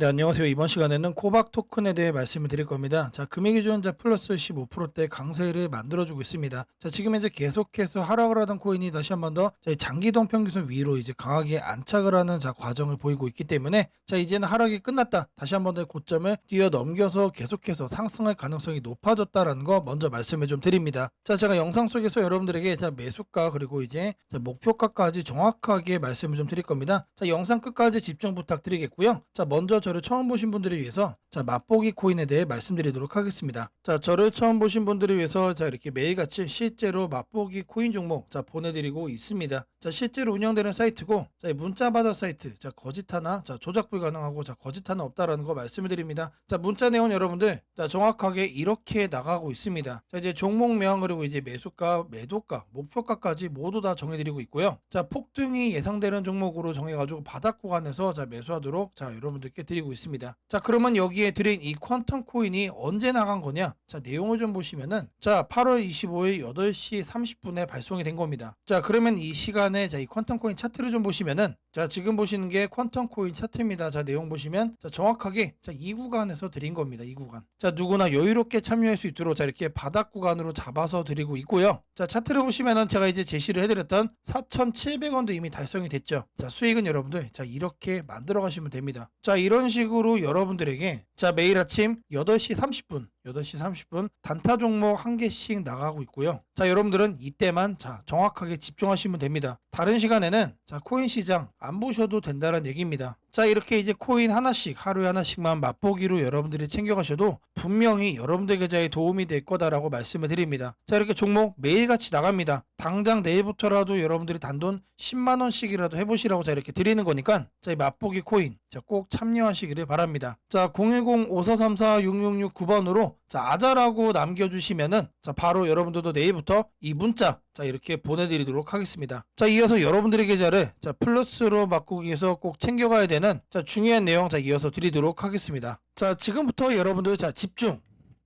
네, 안녕하세요. 이번 시간에는 코박 토큰에 대해 말씀을 드릴 겁니다. 자, 금액이 좋은 자 플러스 15%대 강세를 만들어주고 있습니다. 자, 지금 이제 계속해서 하락을 하던 코인이 다시 한번 더 장기동 평균선 위로 이제 강하게 안착을 하는 자 과정을 보이고 있기 때문에 자, 이제는 하락이 끝났다. 다시 한번 더 고점을 뛰어넘겨서 계속해서 상승할 가능성이 높아졌다라는 거 먼저 말씀을 좀 드립니다. 자, 제가 영상 속에서 여러분들에게 자, 매수가 그리고 이제 자, 목표가까지 정확하게 말씀을 좀 드릴 겁니다. 자, 영상 끝까지 집중 부탁드리겠고요. 자, 먼저 저를 처음 보신 분들을 위해서 자, 맛보기 코인에 대해 말씀드리도록 하겠습니다. 자, 저를 처음 보신 분들을 위해서 자, 이렇게 매일같이 실제로 맛보기 코인 종목 자, 보내드리고 있습니다. 자, 실제로 운영되는 사이트고 자, 이 문자 받아 사이트 자, 거짓 하나 자, 조작 불가능하고 자, 거짓 하나 없다라는 거 말씀을 드립니다. 자, 문자 내용 여러분들 자, 정확하게 이렇게 나가고 있습니다. 자, 이제 종목명 그리고 이제 매수가, 매도가, 목표가까지 모두 다 정해드리고 있고요. 자, 폭등이 예상되는 종목으로 정해가지고 바닥 구간에서 자, 매수하도록 자, 여러분들께 드리고 있습니다. 자, 그러면 여기에 드린 이 퀀텀 코인이 언제 나간 거냐? 자, 내용을 좀 보시면은 자, 8월 25일 8시 30분에 발송이 된 겁니다. 자, 그러면 이 시간에 자, 이 퀀텀 코인 차트를 좀 보시면은 자, 지금 보시는 게 퀀텀 코인 차트입니다. 자, 내용 보시면 자, 정확하게 자, 이 구간에서 드린 겁니다. 이 구간. 자, 누구나 여유롭게 참여할 수 있도록 자, 이렇게 바닥 구간으로 잡아서 드리고 있고요. 자, 차트를 보시면은 제가 이제 제시를 해드렸던 4,700원도 이미 달성이 됐죠. 자, 수익은 여러분들 자, 이렇게 만들어 가시면 됩니다. 자, 이런 식으로 여러분들에게 자, 매일 아침 8시 30분 8시 30분 단타 종목 한 개씩 나가고 있고요. 자, 여러분들은 이때만 자, 정확하게 집중하시면 됩니다. 다른 시간에는 자, 코인 시장 안 보셔도 된다는 얘기입니다. 자, 이렇게 이제 코인 하나씩 하루에 하나씩만 맛보기로 여러분들이 챙겨 가셔도 분명히 여러분들 계좌에 도움이 될 거다라고 말씀을 드립니다. 자, 이렇게 종목 매일같이 나갑니다. 당장 내일부터라도 여러분들이 단돈 10만 원씩이라도 해 보시라고 자, 이렇게 드리는 거니까 자, 이 맛보기 코인 자, 꼭 참여하시기를 바랍니다. 자, 010-5434-6669번으로 자, 아자라고 남겨주시면은 자, 바로 여러분들도 내일부터 이 문자 자, 이렇게 보내드리도록 하겠습니다. 자, 이어서 여러분들의 계좌를 자, 플러스로 바꾸기 위해서 꼭 챙겨가야 되는 자, 중요한 내용 자, 이어서 드리도록 하겠습니다. 자, 지금부터 여러분들 자, 집중,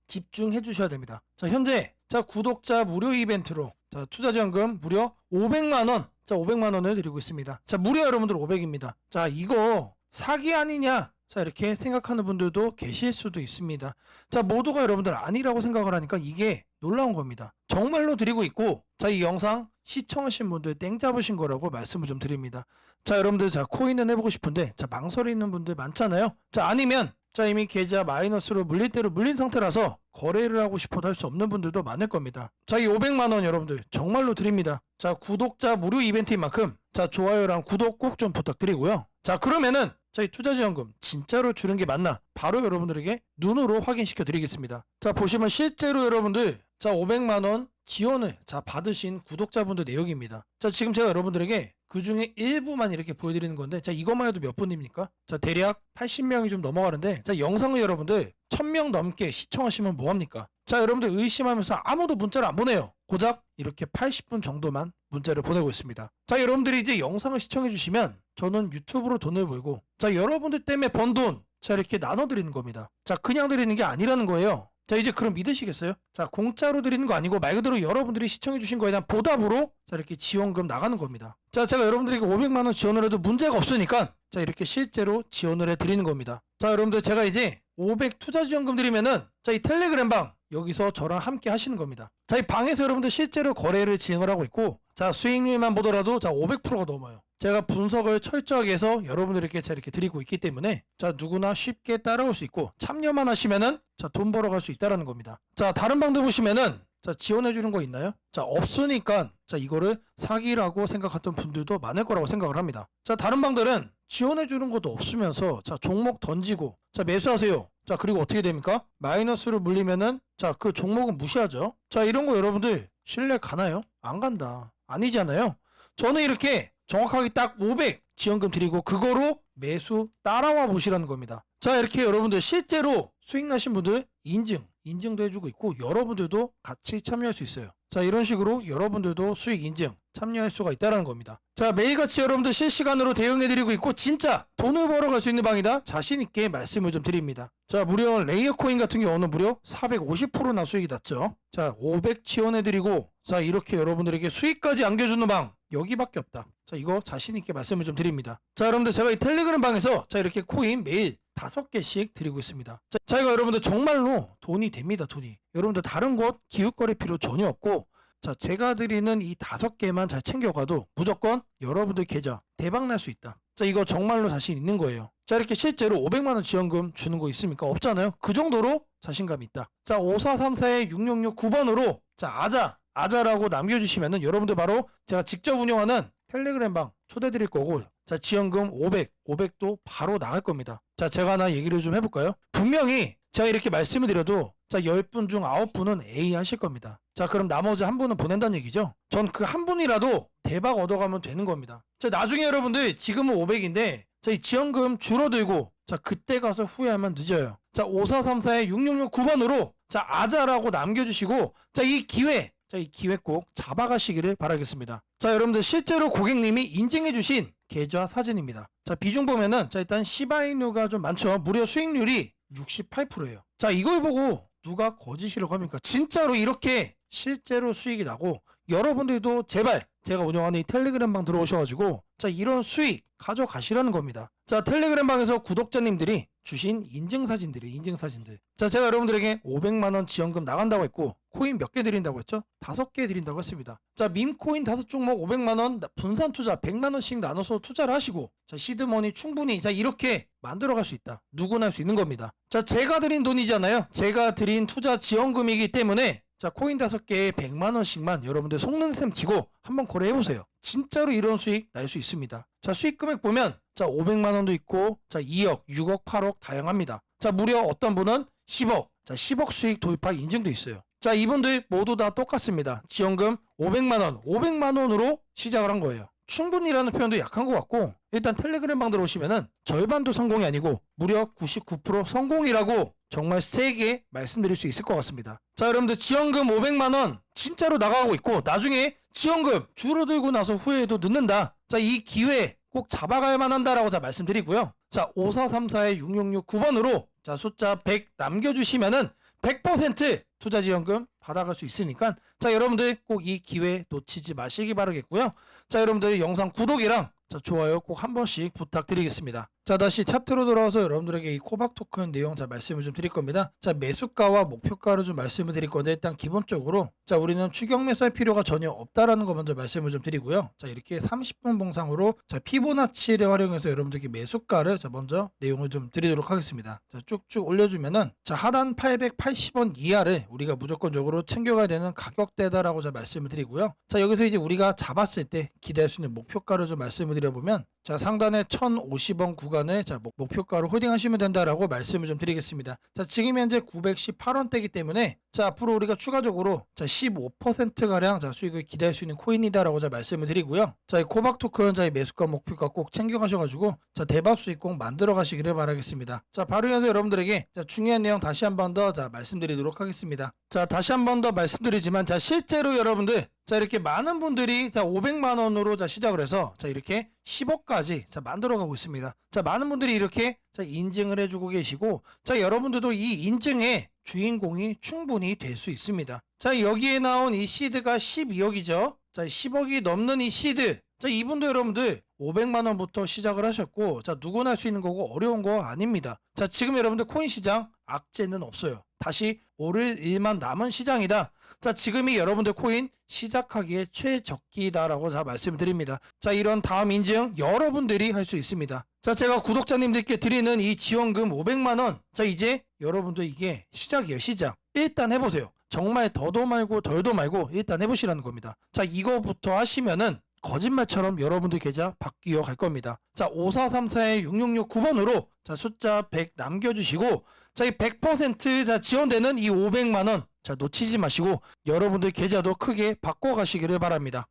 집중해 주셔야 됩니다. 자, 현재 자, 구독자 무료 이벤트로 자, 투자 지원금 무려 500만 원. 자, 500만 원을 드리고 있습니다. 자, 무려 여러분들 500입니다. 자, 이거 사기 아니냐? 자, 이렇게 생각하는 분들도 계실 수도 있습니다. 자, 모두가 여러분들 아니라고 생각을 하니까 이게 놀라운 겁니다. 정말로 드리고 있고, 자, 이 영상 시청하신 분들 땡 잡으신 거라고 말씀을 좀 드립니다. 자, 여러분들, 자, 코인은 해보고 싶은데, 자, 망설이는 분들 많잖아요. 자, 아니면, 자, 이미 계좌 마이너스로 물릴 대로 물린 상태라서 거래를 하고 싶어도 할 수 없는 분들도 많을 겁니다. 자, 이 500만원 여러분들 정말로 드립니다. 자, 구독자 무료 이벤트인 만큼, 자, 좋아요랑 구독 꼭 좀 부탁드리고요. 자, 그러면은, 자, 이 투자지원금 진짜로 주는 게 맞나? 바로 여러분들에게 눈으로 확인시켜 드리겠습니다. 자, 보시면 실제로 여러분들, 자, 500만 원 지원을 자, 받으신 구독자분들 내역입니다. 자, 지금 제가 여러분들에게 그 중에 일부만 이렇게 보여드리는 건데, 자, 이것만 해도 몇 분입니까? 자, 대략 80명이 좀 넘어가는데, 자, 영상을 여러분들 1000명 넘게 시청하시면 뭐합니까? 자, 여러분들 의심하면서 아무도 문자를 안 보내요. 고작 이렇게 80분 정도만 문자를 보내고 있습니다. 자, 여러분들이 이제 영상을 시청해 주시면 저는 유튜브로 돈을 벌고, 자, 여러분들 때문에 번 돈, 자, 이렇게 나눠 드리는 겁니다. 자, 그냥 드리는 게 아니라는 거예요. 자, 이제 그럼 믿으시겠어요? 자, 공짜로 드리는 거 아니고 말 그대로 여러분들이 시청해 주신 거에 대한 보답으로 자, 이렇게 지원금 나가는 겁니다. 자, 제가 여러분들에게 500만 원 지원을 해도 문제가 없으니까 자, 이렇게 실제로 지원을 해 드리는 겁니다. 자, 여러분들 제가 이제 500 투자 지원금 드리면은 자, 이 텔레그램 방 여기서 저랑 함께 하시는 겁니다. 자, 이 방에서 여러분들 실제로 거래를 진행을 하고 있고 자, 수익률만 보더라도 자, 500%가 넘어요. 제가 분석을 철저하게 해서 여러분들에게 자 이렇게 드리고 있기 때문에 자 누구나 쉽게 따라올 수 있고 참여만 하시면은 자 돈 벌어 갈 수 있다라는 겁니다. 자 다른 방도 보시면은 자 지원해 주는 거 있나요? 자 없으니까 자 이거를 사기라고 생각했던 분들도 많을 거라고 생각을 합니다. 자 다른 방들은 지원해 주는 것도 없으면서 자 종목 던지고 자 매수하세요. 자 그리고 어떻게 됩니까? 마이너스로 물리면은 자 그 종목은 무시하죠. 자 이런 거 여러분들 신뢰 가나요? 안 간다. 아니잖아요. 저는 이렇게 정확하게 딱 500 지원금 드리고 그거로 매수 따라와 보시라는 겁니다. 자 이렇게 여러분들 실제로 수익 나신 분들 인증 인증도 해주고 있고 여러분들도 같이 참여할 수 있어요. 자 이런 식으로 여러분들도 수익 인증 참여할 수가 있다는 겁니다. 자 매일같이 여러분들 실시간으로 대응해드리고 있고 진짜 돈을 벌어갈 수 있는 방이다 자신 있게 말씀을 좀 드립니다. 자 무려 레이어 코인 같은 경우는 무려 450%나 수익이 났죠. 자 500 지원해드리고 자 이렇게 여러분들에게 수익까지 안겨주는 방 여기밖에 없다. 자 이거 자신 있게 말씀을 좀 드립니다. 자 여러분들 제가 이 텔레그램 방에서 자 이렇게 코인 매일 다섯 개씩 드리고 있습니다. 자, 자, 이거 여러분들 정말로 돈이 됩니다. 돈이. 여러분들 다른 곳 기웃거릴 필요 전혀 없고 자, 제가 드리는 이 다섯 개만 잘 챙겨가도 무조건 여러분들 계좌 대박 날 수 있다. 자, 이거 정말로 자신 있는 거예요. 자, 이렇게 실제로 500만 원 지원금 주는 거 있습니까? 없잖아요. 그 정도로 자신감 있다. 자, 5434의 6669번으로 자, 아자, 아자라고 남겨주시면은 여러분들 바로 제가 직접 운영하는 텔레그램 방 초대 드릴 거고 자, 지원금 500, 500도 바로 나갈 겁니다. 자, 제가 하나 얘기를 좀 해볼까요? 분명히 제가 이렇게 말씀을 드려도 자, 10분 중 9분은 A 하실 겁니다. 자, 그럼 나머지 한 분은 보낸다는 얘기죠? 전 그 한 분이라도 대박 얻어가면 되는 겁니다. 자, 나중에 여러분들 지금은 500인데 자, 이 지원금 줄어들고 자, 그때 가서 후회하면 늦어요. 자, 5434의 6669번으로 자, 아자라고 남겨주시고 자, 이 기회 자, 이 기회 꼭 잡아가시기를 바라겠습니다. 자, 여러분들 실제로 고객님이 인증해주신 계좌 사진입니다. 자, 비중 보면은 자, 일단 시바이누가 좀 많죠. 무려 수익률이 68%예요. 자, 이걸 보고 누가 거짓이라고 합니까? 진짜로 이렇게 실제로 수익이 나고 여러분들도 제발 제가 운영하는 이 텔레그램 방 들어오셔가지고 자 이런 수익 가져가시라는 겁니다. 자 텔레그램 방에서 구독자님들이 주신 인증 사진들이 인증 사진들. 자 제가 여러분들에게 500만 원 지원금 나간다고 했고 코인 몇 개 드린다고 했죠? 다섯 개 드린다고 했습니다. 자 밈코인 다섯 종목 500만 원 분산 투자 100만 원씩 나눠서 투자를 하시고 자 시드머니 충분히 자 이렇게 만들어갈 수 있다. 누구나 할 수 있는 겁니다. 자 제가 드린 돈이잖아요. 제가 드린 투자 지원금이기 때문에 자 코인 다섯 개에 100만 원씩만 여러분들 속는 셈 치고 한번 거래해 보세요. 진짜로 이런 수익 날 수 있습니다. 자 수익 금액 보면 자 500만 원도 있고 자 2억, 6억, 8억 다양합니다. 자 무려 어떤 분은 10억, 자 10억 수익 도입할 인증도 있어요. 자 이분들 모두 다 똑같습니다. 지원금 500만 원, 500만 원으로 시작을 한 거예요. 충분히라는 표현도 약한 것 같고 일단 텔레그램 방 들어오시면은 절반도 성공이 아니고 무려 99% 성공이라고 정말 세게 말씀드릴 수 있을 것 같습니다. 자 여러분들 지원금 500만 원 진짜로 나가고 있고 나중에 지원금 줄어들고 나서 후회해도 늦는다. 자 이 기회 꼭 잡아가야만 한다라고 자 말씀드리고요. 자 5434의 6669번으로 자 숫자 100 남겨주시면은 100% 투자 지원금 받아갈 수 있으니까 자 여러분들 꼭 이 기회 놓치지 마시기 바라겠고요. 자 여러분들 영상 구독이랑 자 좋아요 꼭 한 번씩 부탁드리겠습니다. 자 다시 차트로 돌아와서 여러분들에게 이 코박 토큰 내용 자 말씀을 좀 드릴 겁니다. 자 매수가와 목표가를 좀 말씀을 드릴 건데 일단 기본적으로 자 우리는 추경 매수할 필요가 전혀 없다라는 거 먼저 말씀을 좀 드리고요. 자 이렇게 30분 봉상으로 자 피보나치를 활용해서 여러분들께 매수가를 자 먼저 내용을 좀 드리도록 하겠습니다. 자 쭉쭉 올려주면은 자 하단 880원 이하를 우리가 무조건적으로 챙겨가야 되는 가격대다라고 자 말씀을 드리고요. 자 여기서 이제 우리가 잡았을 때 기대할 수 있는 목표가를 좀 말씀을 드려보면 자 상단에 1050원 구간 에자 목- 목표가로 홀딩하시면 된다라고 말씀을 좀 드리겠습니다. 자 지금 현재 918원대이기 때문에 자 앞으로 우리가 추가적으로 자 15% 가량 자 수익을 기대할 수 있는 코인이다라고 자 말씀을 드리고요. 자 이 코박 토큰 자 이 매수가 목표가 꼭 챙겨 가셔 가지고 자 대박 수익 꼭 만들어 가시기를 바라겠습니다. 자 바로 이어서 여러분들에게 자 중요한 내용 다시 한 번 더 자 말씀드리도록 하겠습니다. 자 다시 한 번 더 말씀드리지만 자 실제로 여러분들 자 이렇게 많은 분들이 자 500만 원으로 자 시작을 해서 자 이렇게 10억까지 자 만들어 가고 있습니다. 자 많은 분들이 이렇게 자 인증을 해주고 계시고 자 여러분들도 이 인증의 주인공이 충분히 될 수 있습니다. 자 여기에 나온 이 시드가 12억이죠. 자 10억이 넘는 이 시드 자 이분도 여러분들 500만 원부터 시작을 하셨고 자 누구나 할 수 있는 거고 어려운 거 아닙니다. 자 지금 여러분들 코인 시장 악재는 없어요. 다시 오를 일만 남은 시장이다. 자 지금이 여러분들 코인 시작하기에 최적기다라고 자 말씀드립니다. 자 이런 다음 인증 여러분들이 할 수 있습니다. 자 제가 구독자님들께 드리는 이 지원금 500만 원. 자 이제 여러분들 이게 시작이에요 시작. 일단 해보세요. 정말 더도 말고 덜도 말고 일단 해보시라는 겁니다. 자 이거부터 하시면은 거짓말처럼 여러분들 계좌 바뀌어 갈 겁니다. 자 5434의 6669번으로 자 숫자 100 남겨주시고 자 이 100%자 지원되는 이 500만 원 자 놓치지 마시고 여러분들 계좌도 크게 바꿔 가시기를 바랍니다.